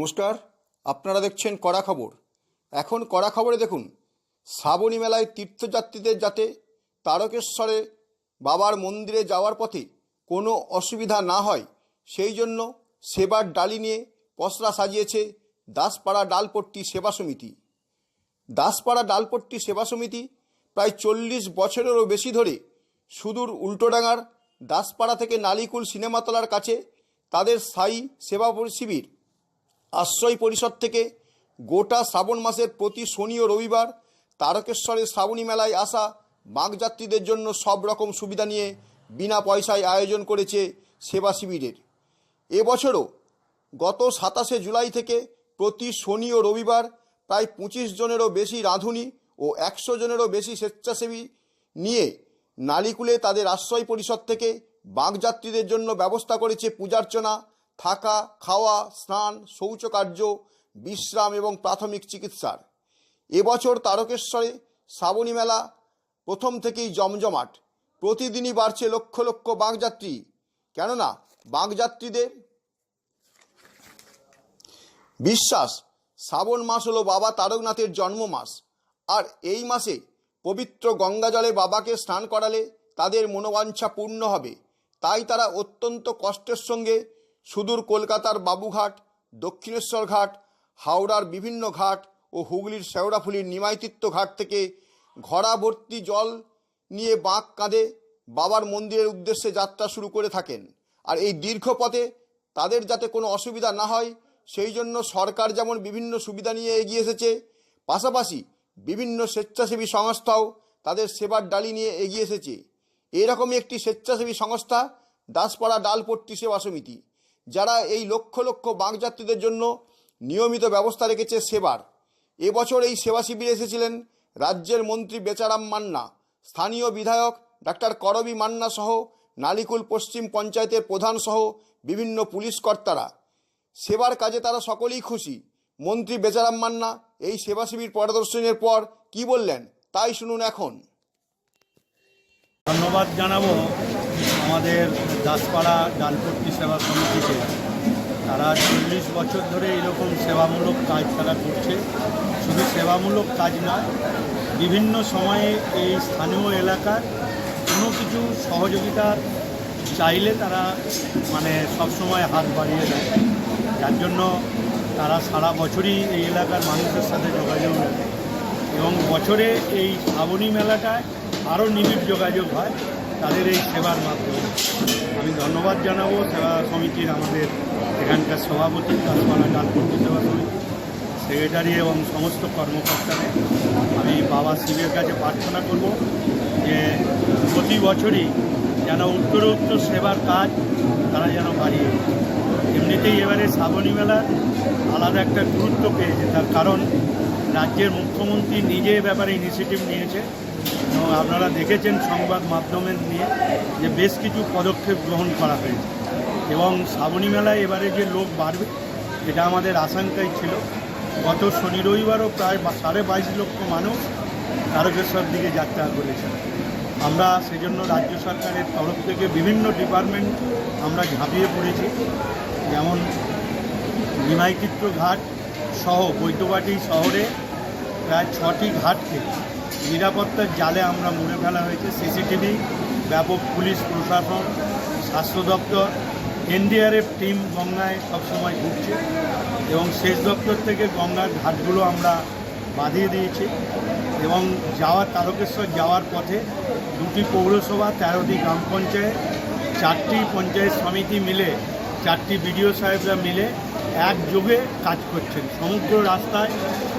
নমস্কার, আপনারা দেখছেন কড়া খবর। এখন কড়া খবরে দেখুন, শ্রাবণী মেলায় তীর্থযাত্রীদের যাতে তারকেশ্বরে বাবার মন্দিরে যাওয়ার পথে কোনো অসুবিধা না হয়, সেই জন্য সেবার ডালি নিয়ে পসরা সাজিয়েছে দাসপাড়া ডালপট্টি সেবা সমিতি। দাসপাড়া ডালপট্টি সেবা সমিতি প্রায় চল্লিশ বছরেরও বেশি ধরে সুদূর উল্টোডাঙার দাসপাড়া থেকে নালিকুল সিনেমাতলার কাছে তাদের স্থায়ী সেবা শিবির আশ্রয় পরিষদ থেকে গোটা শ্রাবণ মাসের প্রতি শনি ও রবিবার তারকেশ্বরের শ্রাবণী মেলায় আসা বাগযাত্রীদের জন্য সব রকম সুবিধা নিয়ে বিনা পয়সায় আয়োজন করেছে সেবা শিবিরের। এবছরও গত সাতাশে জুলাই থেকে প্রতি শনি ও রবিবার প্রায় পঁচিশ জনেরও বেশি রাঁধুনি ও একশো জনেরও বেশি স্বেচ্ছাসেবী নিয়ে নালিকুলে তাদের আশ্রয় পরিষদ থেকে বাগযাত্রীদের জন্য ব্যবস্থা করেছে পূজার্চনা থাকা, খাওয়া, স্নান, শৌচকার্য, বিশ্রাম এবং প্রাথমিক চিকিৎসার। এবছর তারকেশ্বরে শ্রাবণী মেলা প্রথম থেকেই জমজমাট। প্রতিদিনই বাড়ছে লক্ষ লক্ষ বাগযাত্রী কেননা বাগযাত্রীদের বিশ্বাস, শ্রাবণ মাস হলো বাবা তারকনাথের জন্ম মাস আর এই মাসে পবিত্র গঙ্গা জলে বাবাকে স্নান করালে তাদের মনোবাঞ্ছা পূর্ণ হবে। তাই তারা অত্যন্ত কষ্টের সঙ্গে সুদূর কলকাতার বাবুঘাট, দক্ষিণেশ্বর ঘাট, হাওড়ার বিভিন্ন ঘাট ও হুগলির শেওড়াফুলির নিমাইতিত্ব ঘাট থেকে ঘড়া ভর্তি জল নিয়ে বাঁক কাঁধে বাবার মন্দিরের উদ্দেশ্যে যাত্রা শুরু করে থাকেন। আর এই দীর্ঘ পথে তাদের যাতে কোনো অসুবিধা না হয়, সেই জন্য সরকার যেমন বিভিন্ন সুবিধা নিয়ে এগিয়ে এসেছে, পাশাপাশি বিভিন্ন স্বেচ্ছাসেবী সংস্থাও তাদের সেবার ডালি নিয়ে এগিয়ে এসেছে। এরকমই একটি স্বেচ্ছাসেবী সংস্থা দাসপাড়া ডালপট্টি সেবা সমিতি। যারা এই লক্ষ লক্ষ বাগযাত্রীদের জন্য নিয়মিত ব্যবস্থা রেখেছে সেবার। এবছর এই সেবা শিবিরে এসেছিলেন রাজ্যের মন্ত্রী বেচারাম মান্না, স্থানীয় বিধায়ক ডাক্তার করবি মান্না সহ নালিকুল পশ্চিম পঞ্চায়েতের প্রধান সহ বিভিন্ন পুলিশ কর্তারা। সেবার কাজে তারা সকলেই খুশি। মন্ত্রী বেচারাম মান্না, এই সেবা শিবির পরিদর্শনের পর কি বললেন, তাই শুনুন এখন। ধন্যবাদ জানাব। আমাদের দাসপাড়া ডালপট্টি সেবা সমিতিকে তারা চল্লিশ বছর ধরে এরকম সেবামূলক কাজ তারা করছে। শুধু সেবামূলক কাজ নয় বিভিন্ন সময়ে এই স্থানীয় এলাকার কোনো কিছু সহযোগিতা চাইলে তারা মানে সবসময় হাত বাড়িয়ে দেয়। যার জন্য তারা সারা বছরই এই এলাকার মানুষের সাথে যোগাযোগ রাখে এবং বছরে এই শ্রাবণী মেলাটায় আরও নিবিড় যোগাযোগ হয়। তাদের এই সেবার মাধ্যমে। আমি ধন্যবাদ জানাব সেবা সমিতির আমাদের এখানকার সভাপতি দাসপাড়া ডালপট্টি সেবা সমিতি, সেক্রেটারি এবং সমস্ত কর্মকর্তাদের। আমি বাবা শিবের কাছে প্রার্থনা করব যে প্রতি বছরই যেন উত্তর উত্তর সেবার কাজ তারা যেন বাড়িয়ে এমনিতেই এবারে শ্রাবণী মেলা আলাদা একটা গুরুত্ব পেয়েছে, তার কারণ রাজ্যের মুখ্যমন্ত্রী নিজে ব্যাপারে ইনিশিয়েটিভ নিয়েছে। এবং আপনারা দেখেছেন সংবাদ মাধ্যমের নিয়ে যে বেশ কিছু পদক্ষেপ গ্রহণ করা হয়েছে। এবং শ্রাবণী মেলায় এবারে যে লোক বাড়বে, এটা আমাদের আশঙ্কাই ছিল। গত শনি রবিবারও প্রায় সাড়ে বাইশ লক্ষ মানুষ তারকেশ্বর দিকে যাত্রা করেছেন। আমরা সেজন্য রাজ্য সরকারের তরফ থেকে বিভিন্ন ডিপার্টমেন্ট আমরা ঝাঁপিয়ে পড়েছি। যেমন নিমাইচিত্র ঘাট সহ বৈদ্যবাটি শহরে প্রায় ছটি ঘাটকে নিরাপত্তার জালে আমরা মুড়ে ফেলা হয়েছে। সিসিটিভি, ব্যাপক পুলিশ, প্রশাসন, স্বাস্থ্য দপ্তর, এনডিআরএফ টিম গঙ্গায় সবসময় ঘুরছে এবং সেচ দপ্তর থেকে গঙ্গার ঘাটগুলো আমরা বাঁধিয়ে দিয়েছি এবং যাওয়ার তারকেশ্বর যাওয়ার পথে দুটি পৌরসভা, তেরোটি গ্রাম পঞ্চায়েত, চারটি পঞ্চায়েত সমিতি মিলে, চারটি বিডিও সাহেবরা মিলে একযোগে কাজ করছেন। সমগ্র রাস্তায়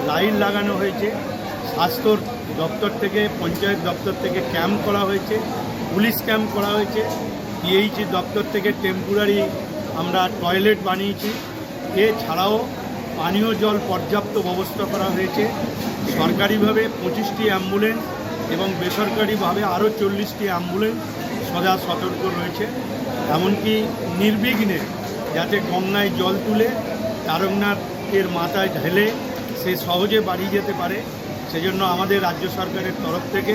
লাইন লাগানো হয়েছে। স্বাস্থ্য দপ্তর থেকে, পঞ্চায়েত দপ্তর থেকে ক্যাম্প করা হয়েছে, পুলিশ ক্যাম্প করা হয়েছে পিএইচি দপ্তর থেকে টেম্পোরারি আমরা টয়লেট বানিয়েছি। এছাড়াও পানীয় জল পর্যাপ্ত ব্যবস্থা করা হয়েছে। সরকারিভাবে পঁচিশটি অ্যাম্বুলেন্স এবং বেসরকারিভাবে আরও চল্লিশটি অ্যাম্বুলেন্স সদা সতর্ক রয়েছে। এমনকি নির্বিঘ্নে যাতে গঙ্গায় জল তুলে, তারকনাথের মাথায় ঢেলে সে সহজে বাড়ি যেতে পারে। সেজন্য আমাদের রাজ্য সরকারের তরফ থেকে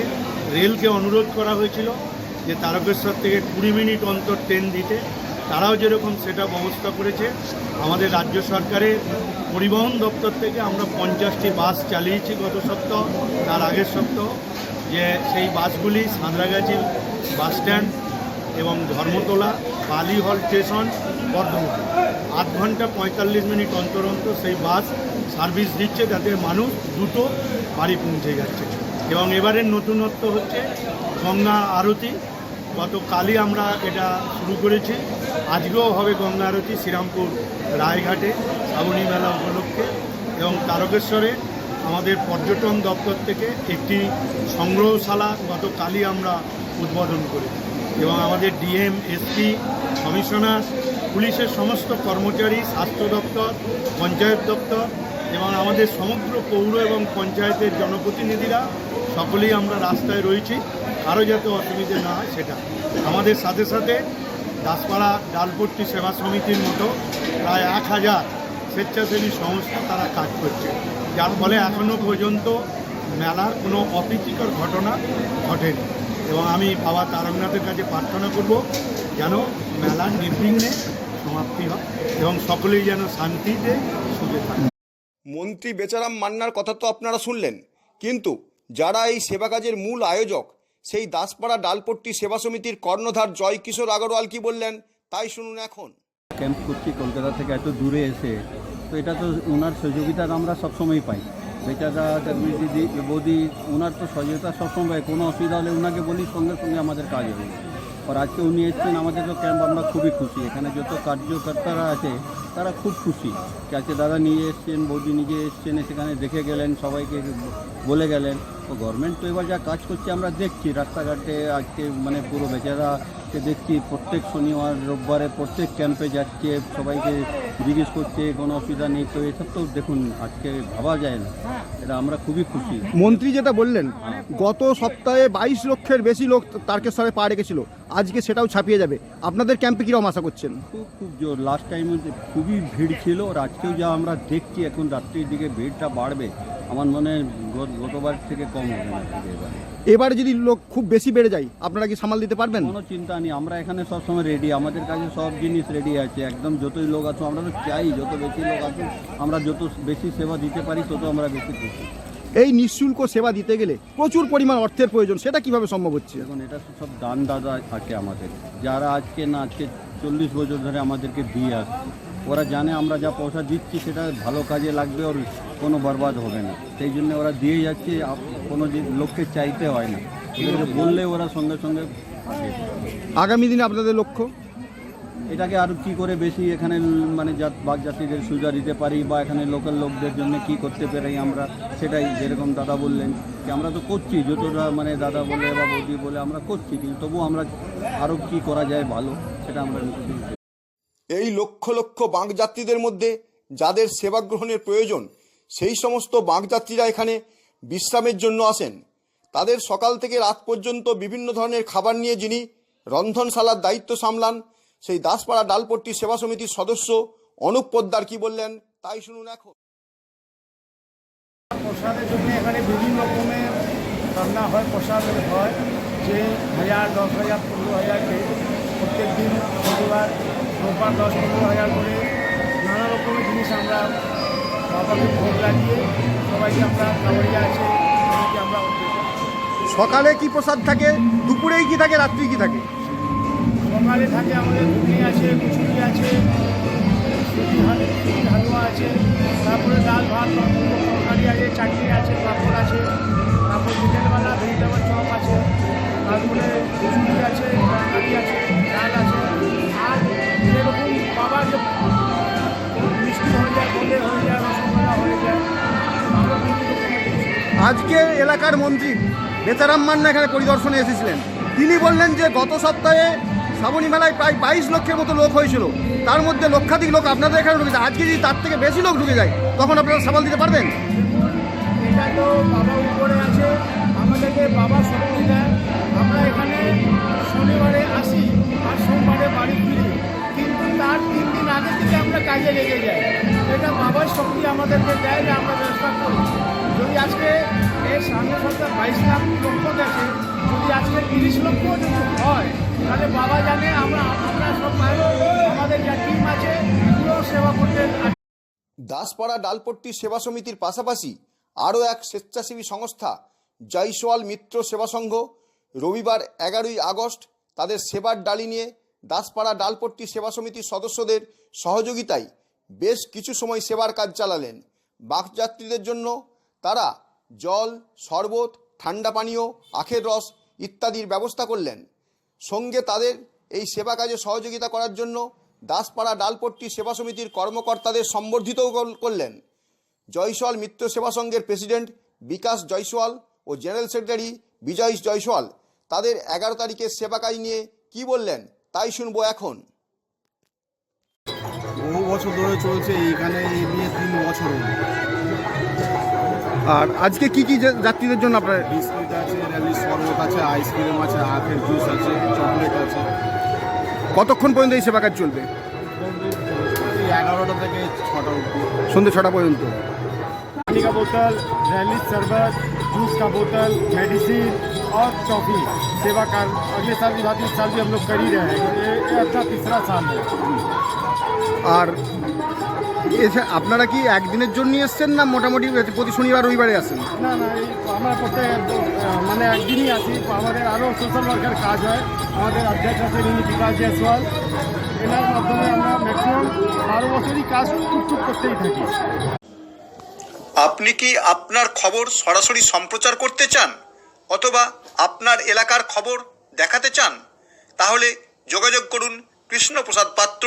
রেলকে অনুরোধ করা হয়েছিল যে তারকেশ্বর থেকে কুড়ি মিনিট অন্তর ট্রেন দিতে। তারাও যেরকম সেটা ব্যবস্থা করেছে, আমাদের রাজ্য সরকারের পরিবহন দপ্তর থেকে আমরা পঞ্চাশটি বাস চালিয়েছি গত সপ্তাহ, তার আগের সপ্তাহ, যে সেই বাসগুলি সাঁতরাগাছি বাসস্ট্যান্ড এবং ধর্মতলা, বালি হল স্টেশন, বর্ধমান। আধ ঘণ্টা পঁয়তাল্লিশ মিনিট অন্তর অন্তর সেই বাস সার্ভিস দিচ্ছে, যাতে মানুষ দ্রুত বাড়ি পৌঁছে যাচ্ছে। এবং এবারের নতুনত্ব হচ্ছে গঙ্গা আরতি। গতকালই আমরা এটা শুরু করেছি। আজকেও হবে গঙ্গা আরতি শ্রীরামপুর রায়ঘাটে, শ্রাবণী মেলা উপলক্ষে। এবং তারকেশ্বরে আমাদের পর্যটন দপ্তর থেকে একটি সংগ্রহশালা গতকালই আমরা উদ্বোধন করি এবং আমাদের ডিএম, এসপি, কমিশনার, পুলিশের সমস্ত কর্মচারী, স্বাস্থ্য দপ্তর, পঞ্চায়েত দপ্তর এবং আমাদের সমগ্র পৌর এবং পঞ্চায়েতের জনপ্রতিনিধিরা সকলেই আমরা রাস্তায় রয়েছি। কারও যাতে অসুবিধে না হয় সেটা। আমাদের সাথে সাথে দাসপাড়া ডালপট্টি সেবা সমিতির মতো প্রায় এক হাজার স্বেচ্ছাসেবী সংস্থা তারা কাজ করছে। যার ফলে এখনও পর্যন্ত মেলার কোনো অপ্রীতিকর ঘটনা ঘটেনি। এবং আমি বাবা তারকনাথের কাছে প্রার্থনা করব যেন মেলার নির্বিঘ্নে সমাপ্তি হয় এবং সকলেই যেন শান্তিতে সুখে থাকে মন্ত্রী বেচারাম মান্নার কথা তো আপনারা শুনলেন। কিন্তু যারা এই সেবা কাজের মূল আয়োজক, সেই দাসপাড়া ডালপট্টি সেবা সমিতির কর্ণধার জয় কিশোর আগরওয়াল কি বললেন, তাই শুনুন এখন। ক্যাম্প করছি কলকাতা থেকে, এত দূরে এসে। তো এটা তো ওনার সহযোগিতা আমরা সবসময় পাই। বেচারা দিদি, বৌদি ওনার তো সহযোগিতা সবসময় কোনো অসুবিধা হলে ওনাকে বলি, সঙ্গে সঙ্গে আমাদের কাজ যায়। আর আজকে উনি এসছেন, আমাদের তো ক্যাম্প, আমরা খুবই খুশি। এখানে যত কার্যকর্তারা আছে তারা খুব খুশি। কাছে দাদা নিয়ে এসছেন, বৌদি নিজে এসছেন, সেখানে দেখে গেলেন, সবাইকে বলে গেলেন। তো গভর্নমেন্ট তো এবার যা কাজ করছে, আমরা দেখছি। রাস্তাঘাটে আজকে মানে পুরো বেচারাকে দেখছি প্রত্যেক শনিবার রোববারে প্রত্যেক ক্যাম্পে যাচ্ছে সবাইকে জিজ্ঞেস করছে কোনো অসুবিধা নেই তো এসব তো দেখুন আজকে ভাবা যায় না। এটা আমরা খুবই খুশি। মন্ত্রী যেটা বললেন গত সপ্তাহে বাইশ লক্ষের বেশি লোক তারকেশ্বরে পা রেখেছিল আজকে সেটাও ছাপিয়ে যাবে। আপনাদের ক্যাম্পে কীরকম আশা করছেন? খুব খুব জোর। লাস্ট টাইম খুবই ভিড় ছিল আর আজকেও যা আমরা দেখছি এখন রাত্রির দিকে ভিড়টা বাড়বে। আমার মনে হয় গত- গতবার থেকে কম হবে না আজকে এবারে। এবারে যদি লোক খুব বেশি বেড়ে যায় আপনারা কি সামাল দিতে পারবেন? কোনো চিন্তা নেই আমরা এখানে সবসময় রেডি আমাদের কাছে সব জিনিস রেডি আছে একদম যতই লোক আছো আমরা তো চাই যত বেশি লোক আছে আমরা যত বেশি সেবা দিতে পারি তত আমরা বেশি খুশি। এই নিঃশুল্ক সেবা দিতে গেলে প্রচুর পরিমাণ অর্থের প্রয়োজন সেটা কীভাবে সম্ভব হচ্ছে? এখন এটা তো সব দান দাদা আছে আমাদের। যারা আজকে না আজকে চল্লিশ বছর ধরে আমাদেরকে দিয়ে আসছে ওরা জানে আমরা যা পয়সা দিচ্ছি সেটা ভালো কাজে লাগবে ওর কোনো বরবাদ হবে না। সেই জন্য ওরা দিয়ে যাচ্ছে কোনো যে- লোককে চাইতে হয় না। ওদেরকে বললে ওরা সঙ্গে সঙ্গে আসে। আগামী দিনে আপনাদের লক্ষ্য? এটাকে আরও কি করে বেশি এখানে মানে জাত বাক জাতিদের সুবিধা দিতে পারি বা এখানে লোকাল লোকদের জন্য কি করতে পারি আমরা সেটাই যেরকম দাদা বললেন যে আমরা তো করছি যতটা মানে দাদা বলে বা বৌদি বলে আমরা করছি কিন্তু তবুও আমরা আরও কি করা যায় ভালো সেটা আমরা এই লক্ষ লক্ষ বাঁকযাত্রীদের মধ্যে যাদের সেবা গ্রহণের প্রয়োজন সেই সমস্ত বাঘ যাত্রীরা এখানে বিশ্রামের জন্য আসেন। তাদের সকাল থেকে রাত পর্যন্ত বিভিন্ন ধরনের খাবার নিয়ে যিনি রন্ধনশালার দায়িত্ব সামলান, সেই দাসপাড়া ডালপট্টি সেবা সমিতির সদস্য অনুপ পোদ্দার কি বললেন, তাই শুনুন এখন। প্রসাদের জন্য এখানে বিভিন্ন রকমের রান্না হয়, প্রসাদ হয়, যে হাজার, দশ হাজার, পনেরো হাজার প্রত্যেক দিন শনিবার, রোববার দশ, পনেরো হাজার করে নানা রকমের জিনিস আমরা ভোগ লাগিয়ে সবাইকে আমরা আছে সবাইকে আমরা সকালে কি প্রসাদ থাকে? দুপুরেই কি থাকে? রাত্রি কি থাকে? সকালে থাকে আমাদের ঘুগনি আছে কচুরি আছে হালুয়া আছে তারপরে ডাল ভাত তরকারি আছে চাটনি আছে পাঁপড় আছে তারপর বিকেলবেলা ভেজিটেবল চপ আছে তারপরে কচুরি আছে তরকারি আছে ডাল আছে আজকে এলাকার মন্ত্রী বেচারাম মান্না এখানে পরিদর্শনে এসেছিলেন। তিনি বললেন যে, গত সপ্তাহে শ্রাবণী মেলায় প্রায় বাইশ লক্ষের মতো লোক হয়েছিল। তার মধ্যে লক্ষাধিক লোক আপনাদের এখানে ঢুকেছে। আজকে যদি তার থেকে বেশি লোক ঢুকে যায়, তখন আপনারা সামাল দিতে পারবেন? তো বাবা আছে। আমাদেরকে বাবা আমরা এখানে শনিবারে আসি আর সোমবারে কিন্তু তার তিন দিন আগে থেকে আমরা কাজে লেগে যাই। এটা বাবার শক্তি আমাদেরকে দেয় যে আমরা ব্যবস্থা করি। যদি আজকে এই সামনে সপ্তাহ বাইশ লাখ লক্ষ গেছে যদি আজকে তিরিশ লক্ষ যদি হয়, তাহলে বাবা জানে আমরা আমরা সব আমাদের যা টিম আছে পুরো সেবা করতে দাসপাড়া ডালপট্টি সেবা সমিতির পাশাপাশি আরও এক স্বেচ্ছাসেবী সংস্থা, জয়সওয়াল মিত্র সেবা সংঘ, রবিবার এগারোই আগস্ট তাদের সেবার ডালি নিয়ে দাসপাড়া ডালপট্টি সেবা সমিতির সদস্যদের সহযোগিতায় বেশ কিছু সময় সেবার কাজ চালালেন। বাসযাত্রীদের জন্য তারা জল, শরবত, ঠান্ডা পানীয়, আখের রস ইত্যাদির ব্যবস্থা করলেন। সঙ্গে তাদের এই সেবা কাজে সহযোগিতা করার জন্য দাসপাড়া ডালপট্টি সেবা সমিতির কর্মকর্তাদের সম্বর্ধিতও করলেন। জয়সওয়াল মিত্র সেবা সংঘের প্রেসিডেন্ট বিকাশ জয়সওয়াল ও জেনারেল সেক্রেটারি বিজয় জয়সওয়াল তাদের এগারো তারিখের সেবা কাজ নিয়ে কি বললেন তাই শুনব এখন। বছর ধরে চলছে এইখানে এই নিয়ে তিন বছর হলো আর আজকে কি কি যা- যাত্রীদের জন্য আপনার বিস্কুট আছে র্যালি শরবত আছে আইসক্রিম আছে আখের জুস আছে চকলেট আছে কতক্ষণ পর্যন্ত এই সেবা কাজ চলবে এই এগারোটা থেকে ছটা অবধি সন্ধ্যে ছটা পর্যন্ত पानी का बोतल रैली शरबत जूस का बोतल मेडिसिन और टॉफी सेवा कार्य अगले साल की बात इस साल भी हम लोग कर ही रहे हैं ये ये अपना तीसरा साल है আর এসে আপনারা কি একদিনের জন্য এসছেন না মোটামুটি প্রতি শনিবার রবিবারে আসেন না না এই আমরা প্রত্যেক মানে একদিনই আছি। আমাদের আরও সোশ্যাল ওয়ার্কের কাজ হয়। আমাদের অধ্যক্ষ ইনি বিকাশ জয়সওয়াল। এনার মাধ্যমে আমরা ম্যাক্সিমাম বারো বছরই কাজ টুকটুক করতেই থাকি। আপনি কি আপনার খবর সরাসরি সম্প্রচার করতে চান? অথবা আপনার এলাকার খবর দেখাতে চান? তাহলে যোগাযোগ করুন Krishnaprasad Patra